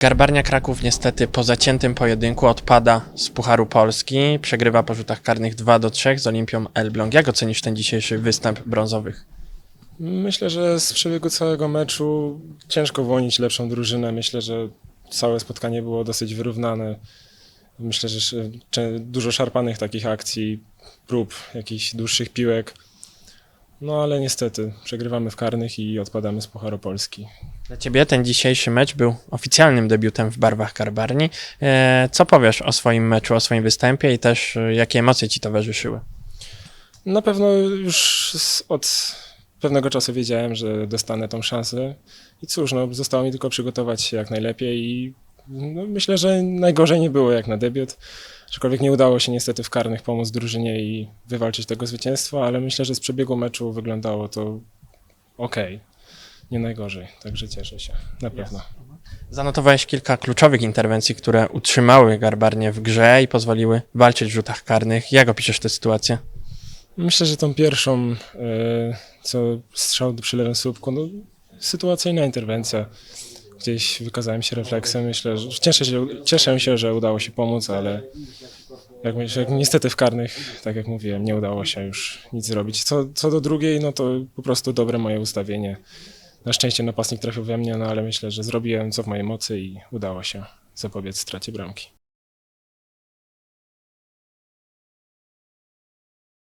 Garbarnia Kraków niestety po zaciętym pojedynku odpada z Pucharu Polski. Przegrywa po rzutach karnych 2 do 3 z Olimpią Elbląg. Jak ocenisz ten dzisiejszy występ brązowych? Myślę, że z przebiegu całego meczu ciężko wyłonić lepszą drużynę. Myślę, że całe spotkanie było dosyć wyrównane. Myślę, że dużo szarpanych takich akcji, prób, jakichś dłuższych piłek. No ale niestety przegrywamy w karnych i odpadamy z Pucharu Polski. Dla Ciebie ten dzisiejszy mecz był oficjalnym debiutem w barwach Garbarni. E, Co powiesz o swoim meczu, o swoim występie i też e, jakie emocje Ci towarzyszyły? Na pewno już od pewnego czasu wiedziałem, że dostanę tą szansę. I cóż, no, zostało mi tylko przygotować się jak najlepiej i no, myślę, że najgorzej nie było jak na debiut. Aczkolwiek nie udało się niestety w karnych pomóc drużynie i wywalczyć tego zwycięstwa, ale myślę, że z przebiegu meczu wyglądało to ok. Nie najgorzej, także cieszę się, na pewno. Zanotowałeś kilka kluczowych interwencji, które utrzymały Garbarnię w grze i pozwoliły walczyć w rzutach karnych. Jak opiszesz tę sytuację? Myślę, że tą pierwszą, e, co strzał przy lewym słupku, no, sytuacyjna interwencja. Gdzieś wykazałem się refleksem. Myślę, że cieszę się, cieszę się, że udało się pomóc, ale jak, myślę, jak niestety w karnych, tak jak mówiłem, nie udało się już nic zrobić. Co, co do drugiej, no to po prostu dobre moje ustawienie. Na szczęście napastnik trafił we mnie, no ale myślę, że zrobiłem co w mojej mocy i udało się zapobiec stracie bramki.